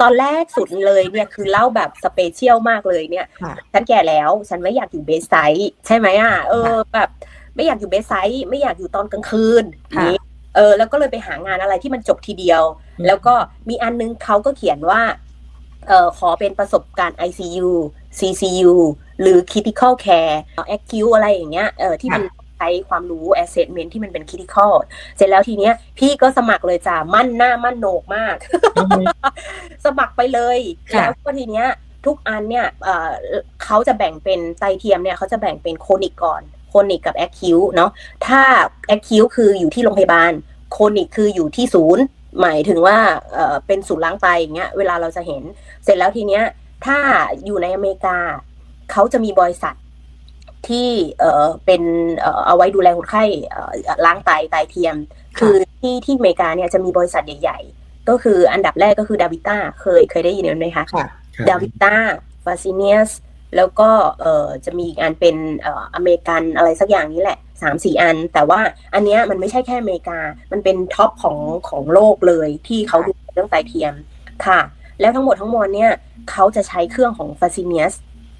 ตอนแรกสุดเลยเนี่ยคือเล่าแบบสเปเชียลมากเลยเนี่ยค่ะฉันแก่แล้วฉันไม่อยากอยู่เบสไซต์ใช่ไหมอะเออแบบ ไม่อยากอยู่เบสไซต์ไม่อยากอยู่ตอนกลางคืนค่ะนี้เออแล้วก็เลยไปหางานอะไรที่มันจบทีเดียวอืมแล้วก็มีอันนึงเขาก็เขียนว่าเออขอเป็นประสบการณ์ ICU CCU หรือ Critical Care Acute อะไรอย่างเงี้ยเออที่มัน ใช้ความรู้ assessment ที่มันเป็น critical เสร็จแล้วทีเนี้ย พี่ก็สมัครเลยจ้ะมั่นหน้ามั่นโหนกมากอือฮึสมัครไปเลยค่ะแล้วก็ทีเนี้ย ทุกอันเนี่ยเอ่อเขาจะแบ่งเป็นไตเทียมเนี่ยเขาจะแบ่งเป็นโคนิกก่อนโคนิกกับแอคคิวเนาะถ้าแอคคิวคืออยู่ที่โรงพยาบาลโคนิกคืออยู่ที่ศูนย์ หมายถึงว่าเอ่อเป็นศูนย์ล้างไตอย่างเงี้ยเวลาเราจะเห็น เสร็จแล้วทีเนี้ย ถ้าอยู่ในอเมริกาเขาจะมีบริษัท ที่เอ่อเป็นเอ่อเอาไว้ดูแลคนไข้เอ่อล้างไตไตเทียม คือที่ที่อเมริกาเนี่ยจะมีบริษัทใหญ่ ๆ ก็คืออันดับแรกก็คือดาวิต้าเคยเคยได้ยินไหมคะค่ะครับดาวิต้าฟาซิเนียสแล้วก็เอ่อจะมีอีกอันเป็นเอ่ออเมริกันอะไรสักอย่างนี้แหละสามสี่อัน แต่ว่าอันเนี้ยมันไม่ใช่แค่อเมริกา มันเป็นท็อปของของโลกเลยที่เขาดูเรื่องไตเทียมค่ะ แล้วทั้งหมดทั้งมวลเนี่ยเขาจะใช้เครื่องของฟาซิเนียส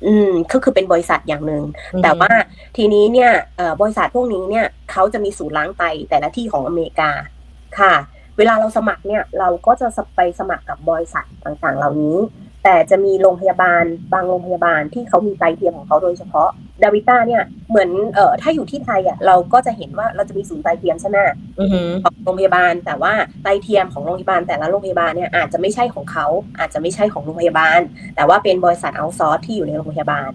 อืมก็คือเป็นบริษัทอย่างหนึ่งแต่ว่าทีนี้เนี่ยเอ่อบริษัทพวกนี้เนี่ยเขาจะมีศูนย์ล้างไตแต่ละที่ของอเมริกาค่ะ เวลาเราสมัครเนี่ยเราก็จะไปสมัครกับบริษัทต่างๆ เหล่านี้ แต่จะมีโรงพยาบาลบางโรงพยาบาลที่เขามีไตเทียมของเขาโดยเฉพาะ ดาวิต้าเนี่ยเหมือนเอ่อถ้าอยู่ที่ไทยอะเราก็จะเห็นว่าเราจะมีศูนย์ไตเทียมใช่ไหมอือฮึของโรงพยาบาล แต่ว่าไตเทียมของโรงพยาบาลแต่ละโรงพยาบาลเนี่ยอาจจะไม่ใช่ของเขาอาจจะไม่ใช่ของโรงพยาบาล แต่ว่าเป็นบริษัทเอาซอร์ที่อยู่ในโรงพยาบาล